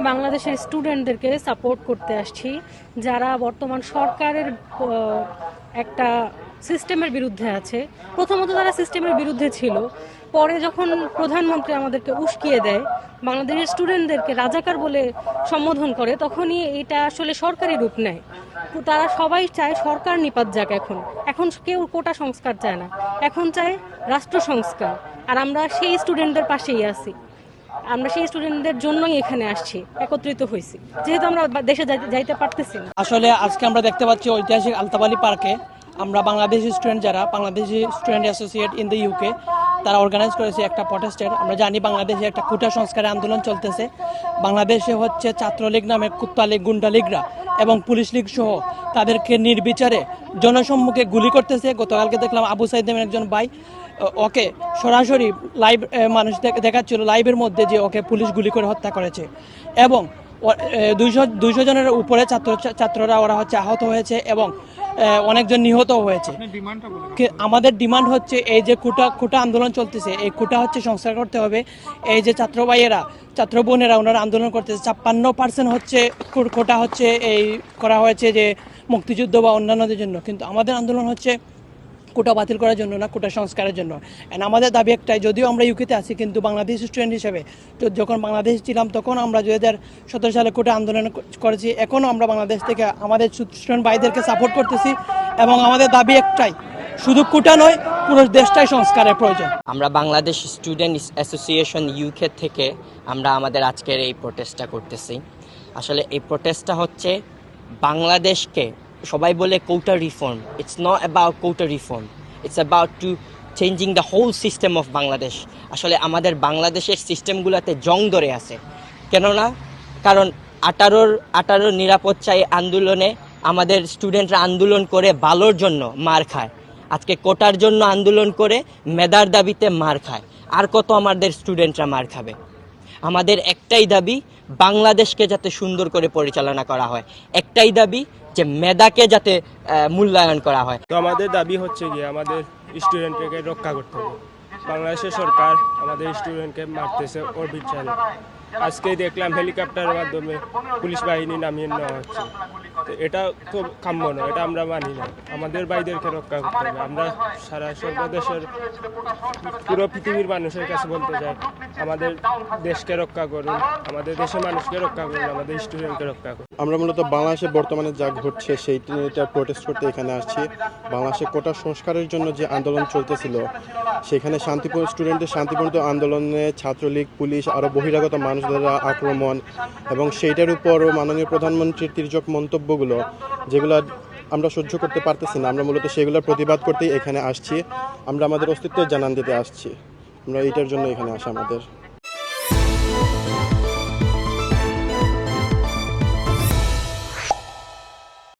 বাংলাদেশের স্টুডেন্টদেরকে সাপোর্ট করতে আসছি, যারা বর্তমান সরকারের একটা সিস্টেমের বিরুদ্ধে আছে। প্রথমত তারা সিস্টেমের বিরুদ্ধে ছিল। পরে যখন প্রধানমন্ত্রী আমাদেরকে উস্কিয়ে দেয়, বাংলাদেশের স্টুডেন্টদেরকে রাজাকার বলে সম্বোধন করে, তখনই এটা আসলে সরকারি রূপ নেয়। তারা সবাই চায় সরকার নিপাত যাক এখন। এখন কেউ কোটা সংস্কার চায় না। এখন চায় রাষ্ট্র সংস্কার। আর আমরা সেই স্টুডেন্টদের পাশেই আছি। আমরা সেই স্টুডেন্টদের জন্যই এখানে আসছি, একত্রিত হয়েছি। যেহেতু আমরা দেশে যাইতে- পারতেছি না। আসলে আজকে আমরা দেখতে পাচ্ছি ঐতিহাসিক আলতাবালি পার্কে আমরা বাংলাদেশি স্টুডেন্ট যারা, Bangladeshi student associate in the UK তারা অর্গানাইজ করেছে একটা প্রটেস্টের আমরা জানি বাংলাদেশে একটা কুটা সংস্কারের আন্দোলন চলতেছে। বাংলাদেশে হচ্ছে ছাত্রলীগ নামে কুত্তা গুন্ডালীগরা গুন্ডা লীগরা এবং পুলিশ লীগ সহ তাদেরকে নির্বিচারে জনসম্মুখে গুলি করতেছে। গতকালকে দেখলাম আবু সাইদ একজন ভাই ওকে সরাসরি লাইভ মানুষ দেখ- দেখাচ্ছিল। লাইভের মধ্যে যে ওকে পুলিশ গুলি করে হত্যা করেছে। এবং দুইশো দুইশো জনের উপরে ছাত্র ছাত্ররা ওরা হচ্ছে আহত হয়েছে এবং অনেকজন নিহত হয়েছে। আমাদের ডিমান্ড হচ্ছে এই যে কোটা কোটা আন্দোলন চলতেছে এই কোটা হচ্ছে সংস্কার করতে হবে। এই যে ছাত্র ভাইয়েরা ছাত্র বোনেরা ওনারা আন্দোলন করতেছে ছাপ্পান্ন পার্সেন্ট হচ্ছে কোটা হচ্ছে এই করা হয়েছে যে মুক্তিযুদ্ধ বা অন্যান্যদের জন্য। কিন্তু আমাদের আন্দোলন হচ্ছে কোটা বাতিল করার জন্য না, কোটা সংস্কারের জন্য। And আমাদের দাবি একটাই, যদিও আমরা ইউকেতে আছি, কিন্তু বাংলাদেশ স্টুডেন্ট হিসেবে, তো যখন বাংলাদেশ ছিলাম, তখন আমরা দুই হাজার সতেরো সালে কোটা আন্দোলন করেছি। এখনও আমরা বাংলাদেশ থেকে আমাদের স্টুডেন্ট ভাইদেরকে সাপোর্ট করতেছি, এবং আমাদের দাবি একটাই, শুধু কোটা নয়, পুরো দেশটাই সংস্কারের প্রয়োজন। আমরা বাংলাদেশ স্টুডেন্ট অ্যাসোসিয়েশন ইউকে থেকে আমরা আমাদের আজকের এই প্রোটেস্টটা করতেছি। আসলে এই প্রোটেস্টটা হচ্ছে বাংলাদেশকে সবাই বলে quota reform it's not about quota reform it's about to changing the whole system of Bangladesh আসলে আমাদের বাংলাদেশের সিস্টেমগুলোতে জং ধরে আছে। কেননা, কারণ আঠারোর আঠারোর নিরাপদ চাই আন্দোলনে আমাদের স্টুডেন্টরা আন্দোলন করে ভালোর জন্য মার খায়। আজকে কোটার জন্য আন্দোলন করে মেধার দাবিতে মার খায়। আর কত আমাদের স্টুডেন্টরা মার খাবে? আমাদের একটাই দাবি বাংলাদেশকে যাতে সুন্দর করে পরিচালনা করা হয়। একটাই দাবি যে মেধাকে যাতে মূল্যায়ন করা হয়। তো আমাদের দাবি হচ্ছে গিয়ে আমাদের স্টুডেন্টকে রক্ষা করতে হবে। বাংলাদেশের সরকার আমাদের স্টুডেন্টকে মারতেছে অর্বিট আজকেই দেখলাম হেলিকপ্টারের মাধ্যমে পুলিশ বাহিনী নামিয়ে নেওয়া হচ্ছে। তো এটা তো কাম্য নয় এটা আমরা মানি না। আমাদের ভাইদেরকে রক্ষা করতে হবে। আমরা সারা সর্বদেশের পুরো পৃথিবীর মানুষের কাছে বলতে চাই, আমাদের দেশকে রক্ষা করুন, আমাদের দেশের মানুষকে রক্ষা করুন, আমাদের স্টুডেন্টকে রক্ষা করুন। আমরা মূলত বাংলাদেশে বর্তমানে যা ঘটছে সেইটা প্রোটেস্ট করতে এখানে আসছি। বাংলাদেশে কোটা সংস্কারের জন্য যে আন্দোলন চলতেছিল, সেখানে শান্তিপূর্ণ স্টুডেন্টদের শান্তিপূর্ণ আন্দোলনে ছাত্রলীগ, পুলিশ আরও বহিরাগত মানুষদের আক্রমণ এবং সেইটার উপরও মাননীয় প্রধানমন্ত্রীর তির্যক মন্তব্যগুলো, যেগুলো আমরা সহ্য করতে পারতেছি না। আমরা মূলত সেগুলোর প্রতিবাদ করতেই এখানে আসছি। আমরা আমাদের অস্তিত্ব জানান দিতে আসছি। আমরা এইটার জন্য এখানে আসা আমাদের।